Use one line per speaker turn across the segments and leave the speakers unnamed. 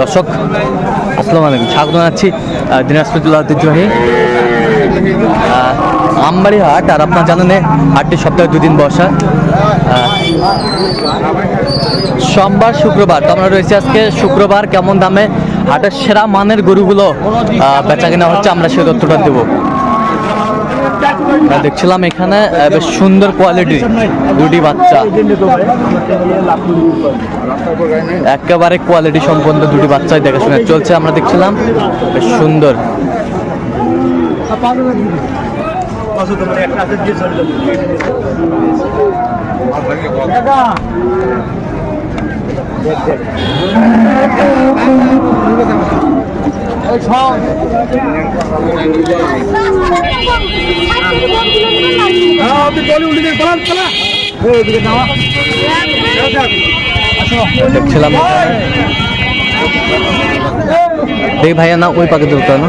দর্শক, আসসালামু আলাইকুম। স্বাগত জানাচ্ছি দিনাজপুরুল্লাহ ঐতিহ্যবাহী আমবাড়ি হাট। আর আপনার জানেন হাটটি সপ্তাহে দুদিন বসা। সোমবার, শুক্রবার। তো আমরা রয়েছি আজকে শুক্রবার। কেমন দামে হাটের সেরা মানের গরুগুলো বেচা কেনা হচ্ছে, আমরা সেই তথ্যটা দেবো। দেখছিলাম এখানে বেশ সুন্দর কোয়ালিটি দুটি বাচ্চা। একেবারে কোয়ালিটি সম্পন্ন দুটি বাচ্চাই দেখাশোনা চলছে, আমরা দেখছিলাম, বেশ সুন্দর। দেখছিলাম। দেখি ভাইয়া না ওই পাকে ধরতে না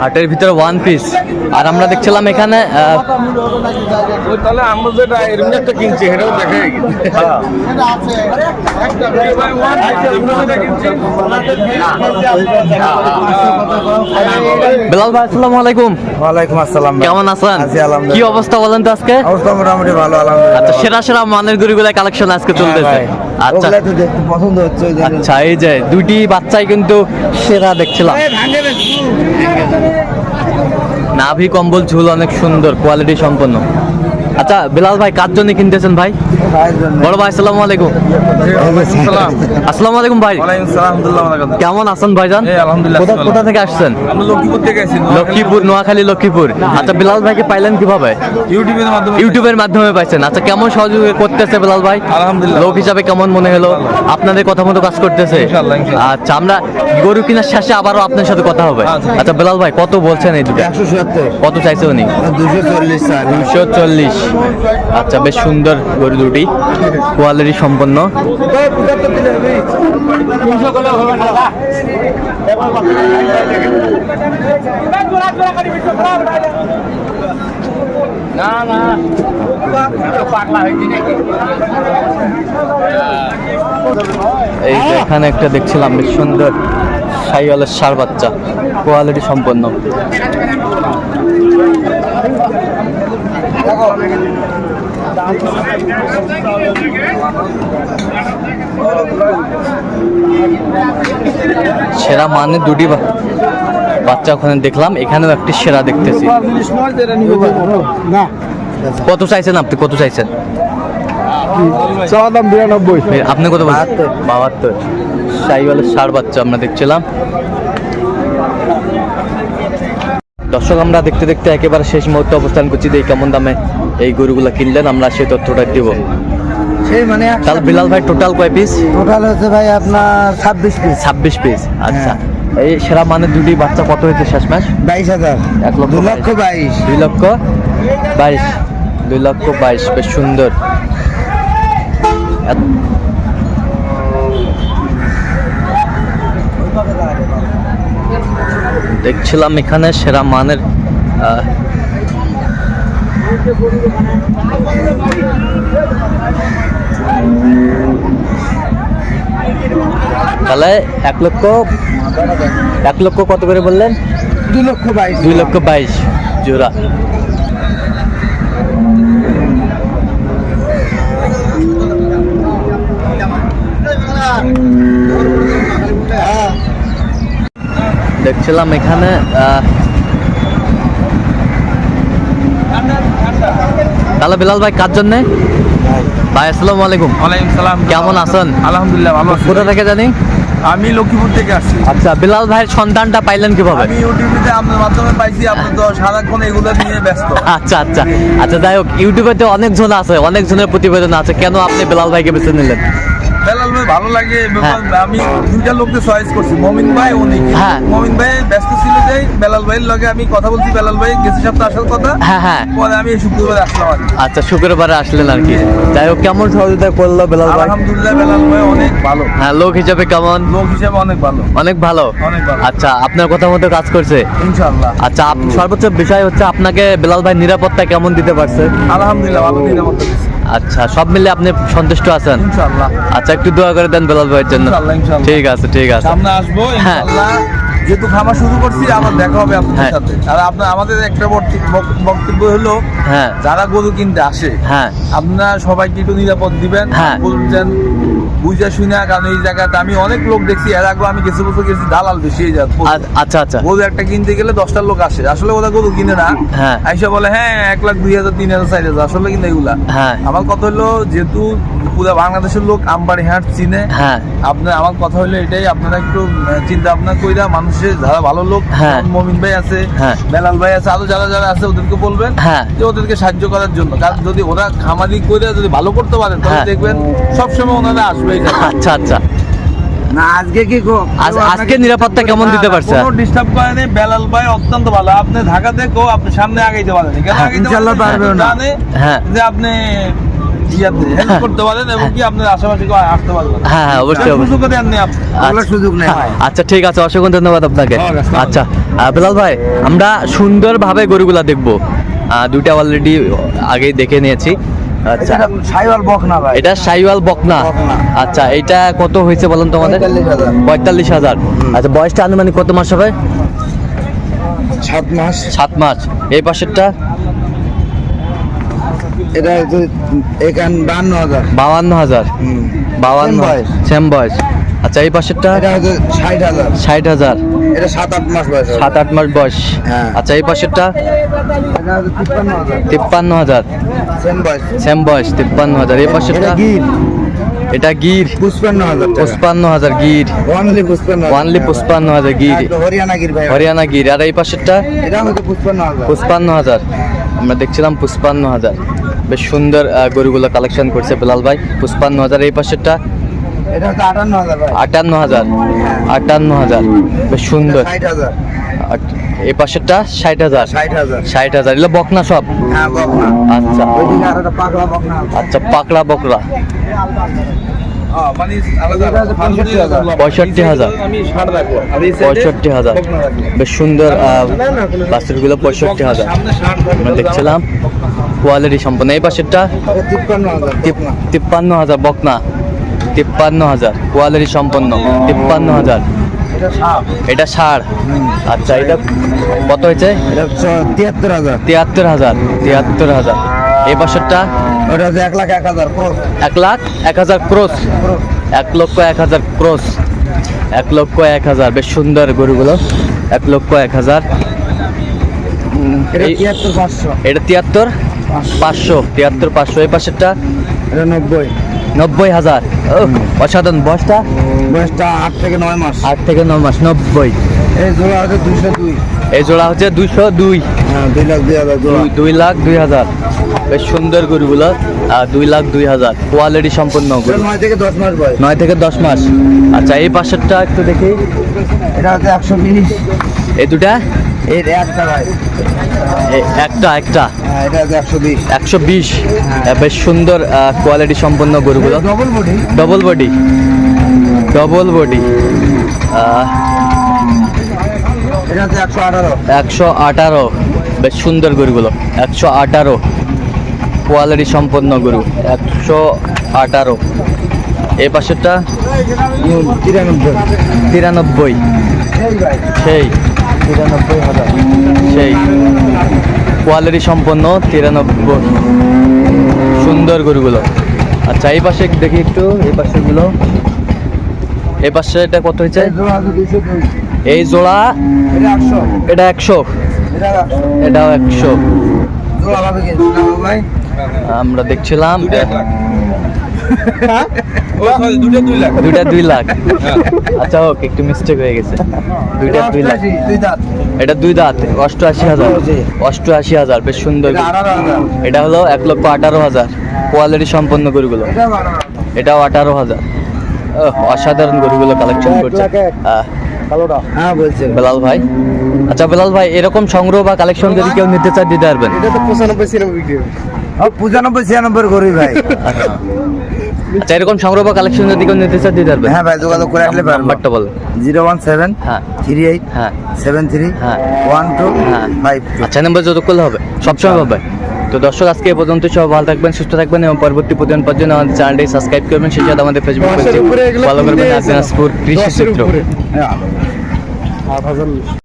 হাটের ভিতরে ওয়ান পিস আর আমরা দেখছিলাম এখানে
তাহলে আমরা যেটা এরকম একটা কিনছি সেটাও দেখাই।
বেলাল ভাই আসসালামু আলাইকুম।
ওয়ালাইকুম আসসালাম
কেমন আছেন? কি অবস্থা বলেন তো আজকে?
অবস্থা মোটামুটি ভালো আলহামদুলিল্লাহ।
আচ্ছা সেরা সেরা মানের গরুগুলা কালেকশন আজকে চলতেছে।
হ্যাঁ ভাই।
আচ্ছা।
ওগুলাই তো দেখতে পছন্দ হচ্ছে
আচ্ছা এই যে দুইটি বাচ্চাই কিন্তু সেরা দেখছিলাম। নাভি কম্বল ঝুল অনেক সুন্দর কোয়ালিটি সম্পন্ন। আচ্ছা বিলাল ভাই কার জন্য কিনতেছেন ভাই?
ভাইয়ের জন্য।
বড় ভাই আসসালামু আলাইকুম।
সালাম।
আসসালামু আলাইকুম ভাই? কেমন আছেন ভাইজান?
এই
কোথা থেকে আসছেন?
লক্ষ্মীপুর
নোয়াখালী। লক্ষ্মীপুর আচ্ছা বিলাল ভাইকে পাইলেন কীভাবে?
ইউটিউবের মাধ্যমে
ইউটিউবের মাধ্যমে পাইছেন। আচ্ছা কেমন সহযোগিতা করতেছে বিলাল ভাই?
আলহামদুলিল্লাহ।
লোক হিসাবে কেমন মনে হলো? আপনাদের কথা মতো কাজ করতেছে?
ইনশাআল্লাহ, ইনশাআল্লাহ।
আচ্ছা আমরা গরু কিনার শেষে আবারও আপনার সাথে কথা হবে।
আচ্ছা।
আচ্ছা। বিলাল ভাই কত বলছেন এই দুটো? কত চাইছে উনি?
দুশো চল্লিশ
দুশো চল্লিশ। আচ্ছা বেশ সুন্দর গরু দুটি। কোয়ালিটি সম্পন্ন। এই যে এখানে একটা দেখছিলাম বেশ সুন্দর সাইওয়ালের সার বাচ্চা। কোয়ালিটি সম্পন্ন। সেরা মানে দুটি বাচ্চা ওখানে দেখলাম। এখানেও একটি সেরা দেখতেছি। কত চাইছেন আপনি? কত চাইছেন?
দাম বিরানব্বই।
আপনি কত বলছেন?
বাহাত্তর।
বাহাত্তর। সাইওয়ালের সার বাচ্চা আমরা দেখছিলাম। দর্শক আমরা দেখতে দেখতে একেবারে শেষ মুহূর্তে অবস্থান করছি। যে এই কেমন দামে এই গরুগুলো কিনলেন আমরা সেই তথ্যটা দিব।
সেই মানে
তাহলে বিলাল ভাই টোটাল কয় পিস
টোটাল হচ্ছে ভাই আপনার ছাব্বিশ পিস
ছাব্বিশ পিস আচ্ছা।
হ্যাঁ।
এই সেরা মানে দুটি বাচ্চা কত হয়েছে শেষ মাস
বাইশ হাজার।
এক লক্ষ
দু লক্ষ বাইশ।
দুই লক্ষ বাইশ। দুই লক্ষ বাইশ বেশ সুন্দর। দেখছিলাম এখানে সেরা মানের তাহলে এক লক্ষ এক লক্ষ কত করে বললেন?
দু লক্ষ বাইশ।
দুই লক্ষ বাইশ জোড়া। দেখছিলাম এখানে তাহলে বিলাল ভাই কার জন্যে? ভাই আসসালামু আলাইকুম।
ওয়ালাইকুম সালাম।
কেমন আছেন?
আলহামদুলিল্লাহ ভালো
কোথা থেকে জানি?
আমি লক্ষ্মীপুর থেকে আসছি।
আচ্ছা বিলাল ভাইয়ের সন্তানটা পাইলেন কীভাবে?
আমি ইউটিউবে আপনার মাধ্যমে পাইছি আপনি তো সারাক্ষণ এগুলো নিয়ে ব্যস্ত।
আচ্ছা আচ্ছা। আচ্ছা যাই হোক ইউটিউবে তো অনেক জন আছে অনেক জনের প্রতিবেদন আছে। কেন আপনি বিলাল ভাইকে বেছে নিলেন?
বেলাল ভাই ভালো লাগে
হ্যাঁ।
আমি দুইটা লোককে চয়েস করছি মমিন ভাই উনি।
হ্যাঁ।
মমিন ভাই ব্যস্ত ছিল যে বেলাল ভাইয়ের লগে আমি কথা বলছি বেলাল ভাই গেছে সপ্তাহ আসার কথা।
হ্যাঁ হ্যাঁ।
পরে আমি শুক্রবার আসলাম
আচ্ছা শুক্রবারে আসলেন আর কি। যাই হোক কেমন সহযোগিতা করল বেলাল ভাই?
আলহামদুলিল্লাহ বেলাল ভাই অনেক ভালো।
হ্যাঁ লোক হিসাবে কেমন?
লোক হিসেবে অনেক ভালো।
অনেক ভালো?
অনেক ভালো।
আচ্ছা আপনার কথা মতো কাজ করছে?
ইনশাআল্লাহ।
আচ্ছা সর্বোচ্চ বিষয় হচ্ছে আপনাকে বেলাল ভাই নিরাপত্তা কেমন দিতে পারছে?
আলহামদুলিল্লাহ ভালো নিরাপত্তা
আচ্ছা সব মিলে আপনি সন্তুষ্ট আছেন?
ইনশাআল্লাহ।
আচ্ছা একটু দোয়া করে দেন বেলাল ভাইয়ের জন্য। ঠিক আছে ঠিক আছে।
সামনে আসব
হ্যাঁ।
ইনশাআল্লাহ। যেহেতু খামার শুরু করছি আমার দেখা হবে আপনার
হ্যাঁ।
সাথে। আর আপনার আমাদের একটা বক্তব্য- বক্তব্য হলো
হ্যাঁ।
যারা গরু কিনতে আসে
হ্যাঁ।
আপনারা সবাইকে একটু নিরাপদ দিবেন।
হ্যাঁ।
বলছেন বুঝা শুনে কারণ এই জায়গাতে আমি অনেক লোক দেখছি এর আগে আমি কিছু বছর গেছি দালাল বেশি হয়ে যায়
আ- আচ্ছা আচ্ছা
গরু একটা কিনতে গেলে দশটা লোক আসে আসলে ওরা গরু কিনে না
হ্যাঁ।
আইসা বলে হ্যাঁ এক লাখ দুই হাজার তিন হাজার চার হাজার আসলে কিন্তু এগুলা
হ্যাঁ
আমার কথা হলো যেহেতু পুরো বাংলাদেশের লোক আমবাড়ি হাট চিনে
হ্যাঁ
আপনার আমার কথা হলো এটাই আপনারা একটু চিন্তা ভাবনা কইরা মানুষের যারা ভালো লোক
হ্যাঁ।
মমিন ভাই আছে
হ্যাঁ।
বেলাল ভাই আছে আরও যারা যারা আছে ওদেরকে বলবেন
হ্যাঁ।
যে ওদেরকে সাহায্য করার জন্য কারণ যদি ওরা খামারি করে যদি ভালো করতে পারে তাহলে। দেখবেন সবসময় ওনারা আসবেই
আচ্ছা আচ্ছা।
না আজকে কি
আজকে নিরাপত্তা কেমন দিতে পারছে?
কোনো ডিস্টার্ব করেনি বেলাল ভাই অত্যন্ত ভালো। আপনি ঢাকা দেখো আপনি সামনে আগাইতে পারেন। কেন
ইনশাআল্লাহ
পারেন?
না।
হ্যাঁ।
যে আপনি ইয়াতে হেল্প করতে পারেন এবং কি আপনার আশেপাশে কেউ আসতে পারবেন
অবশ্যই অবশ্যই।
সুযোগ দেননি আপনি।
ওগুলো সুযোগ নেই। ভাই।
আচ্ছা ঠিক আছে অসংখ্য ধন্যবাদ আপনাকে।
হ্যাঁ,
আচ্ছা। বেলাল ভাই আমরা সুন্দরভাবে গরুগুলা দেখব। দুইটা অলরেডি আগেই দেখে নিয়েছি। আচ্ছা।
সাইওয়াল বক না ভাই।
এটা সাইওয়াল বকনা।
বকনা।
আচ্ছা এটা কত হয়েছে বলুন তোমাদের পঁয়তাল্লিশ হাজার। আচ্ছা বয়সটা আনুমানিক কত মাস হবে?
সাত মাস।
সাত মাস। এই পাশেরটা?
এটা এখান বান্ন হাজার।
বাউান্ন হাজার।
বয়স।
সেম বয়স। আচ্ছা এই পাশেরটা?
এটা হচ্ছে ষাট হাজার।
ষাট হাজার।
এটা সাত আট মাস বয়স
সাত আট মাস বয়স।
হ্যাঁ।
আচ্ছা এই পাশেরটা?
তিপ্পান্ন হাজার।
তিপ্পান্ন
সেম বয়স
তিপ্পান্ন হাজার। পাশেরটা এটা গির।
পুষ্পান্ন হাজার
পুষ্পান্ন হাজার গির।
ওয়ানলি পুষ্পান্ন হাজার
ওয়ানলি পুষ্পান্ন হাজার গির।
হরিয়ানা গির ভাই।
হরিয়ানা গির। আর এই পাশেরটা?
এটা হচ্ছে পুষ্পান্ন হাজার।
পুষ্পান্ন হাজার। আমরা দেখছিলাম পুষ্পান্ন হাজার। বেশ সুন্দর গরুগুলো কালেকশন করছে বেলাল ভাই। পুষ্পান্ন হাজার। এই পাশেরটা
এটা হচ্ছে আটান্ন হাজার
আটান্ন হাজার। আটান্ন হাজার। বেশ সুন্দর।
ষাট হাজার।
পাশেরটা ষাট হাজার।
ষাট হাজার।
এগুলো বকনা সব?
হ্যাঁ
আচ্ছা। আচ্ছা পাকড়া বকরা
হ্যাঁ, মানে
পঁয়ষট্টি হাজার।
পঁয়ষট্টি হাজার। বেশ সুন্দর পঁয়ষট্টি হাজার। আমরা দেখছিলাম কোয়ালিটি সম্পন্ন। এই পাশেরটা
তিপ্পান্ন হাজার
বকনা। তিপ্পান্ন হাজার। কোয়ালিটি সম্পন্ন। তিপ্পান্ন হাজার।
এটা
ষাড় আচ্ছা এটা কত হয়েছে?
তিয়াত্তর হাজার।
তিয়াত্তর হাজার তিয়াত্তর হাজার। এই বছরটা?
ওটা হচ্ছে এক লাখ এক হাজার ক্রস।
এক লাখ এক হাজার ক্রোস? এক লক্ষ এক হাজার ক্রোস। এক লক্ষ এক হাজার। বেশ সুন্দর গরুগুলো। এক লক্ষ এক হাজার।
এটা তিয়াত্তর পাঁচশো।
এটা তিয়াত্তর? পাঁচশো তিয়াত্তর পাঁচশো। এই পাশেরটা?
এটা নব্বই।
নব্বই হাজার। ও, অসাধারণ। বয়সটা?
বয়সটা আট থেকে নয় মাস।
আট থেকে ন মাস নব্বই।
এই জোড়া হচ্ছে দুইশো দুই।
এই জোড়া হচ্ছে দুইশো দুই।
হ্যাঁ দুই লাখ দুই হাজার
দুই- লাখ দুই হাজার। বেশ সুন্দর গরুগুলো। আর দুই লাখ দুই হাজার। কোয়ালিটি সম্পন্ন গরু।
নয় থেকে দশ মাস বয়স।
নয় থেকে দশ মাস। আচ্ছা এই পাশেরটা একটু দেখি।
এটা হচ্ছে একশো বিশ।
এই দুটা?
এর একটা ভাই।
একটা একটা।
হ্যাঁ একশো বিশ।
বেশ। সুন্দর কোয়ালিটি সম্পন্ন গরুগুলো।
Double body
double body double body
একশো আঠারো।
বেশ সুন্দর গরুগুলো। একশো আঠারো। কোয়ালিটি সম্পন্ন গরু। একশো আঠারো। এই পাশেরটা?
তিরানব্বই।
তিরানব্বই। সেই। তিরানব্বই হাজার। সেই কোয়ালিটি সম্পন্ন তিরানব্বই। সুন্দর গরুগুলো। আচ্ছা এই পাশে দেখি একটু এই পাশেগুলো এই পাশে এটা কত হয়েছে?
এই জোড়া এটা একশো।
এটা একশো। এটাও একশো আমরা দেখছিলাম দুইটা দুই লাখ। আচ্ছা হোক একটু মিস্টেক হয়ে গেছে। দুইটা দুই লাখ। এটা দুই দাঁত অষ্টআশি হাজার। অষ্টআশি হাজার বেশ সুন্দর।
এটা
হলো এক লক্ষ আঠারো হাজার। কোয়ালিটি সম্পন্ন গরুগুলো। এটাও আঠারো হাজার। ওহ, অসাধারণ গরুগুলো কালেকশন করছে।
হ্যাঁ। বলছে।
বেলাল ভাই? আচ্ছা বেলাল ভাই এরকম সংগ্রহ বা কালেকশন যদি কেউ নিতে চায় দিতে পারবেন।
এটা তো পঁচানব্বই বিক্রি পঁচানব্বই ছিয়ানব্বই করি ভাই।
আচ্ছা এরকম সংগ্রহ বা কালেকশন যদি কেউ নিতে চায় দিতে পারবেন
হ্যাঁ ভাই যোগাযোগ করে আসলে পারব।
নাম্বারটা বল।
জিরো ওয়ান সেভেন
হ্যাঁ
থ্রি এইট
হ্যাঁ।
সেভেন থ্রি
হ্যাঁ।
ওয়ান টু
হ্যাঁ।
ফাইভ
আচ্ছা নাম্বার যত করলে হবে। সবসময় হবে। তো দর্শক আজকে এ পর্যন্ত সব ভালো থাকবেন সুস্থ থাকবেন এবং পরবর্তী প্রতিদিন পর জন্য আমাদের চ্যানেলটি সাবস্ক্রাইব করবেন। সেই সাথে আমাদের ফেসবুক পেজ ফলো করবেন। দিনাজপুর কৃষি চিত্র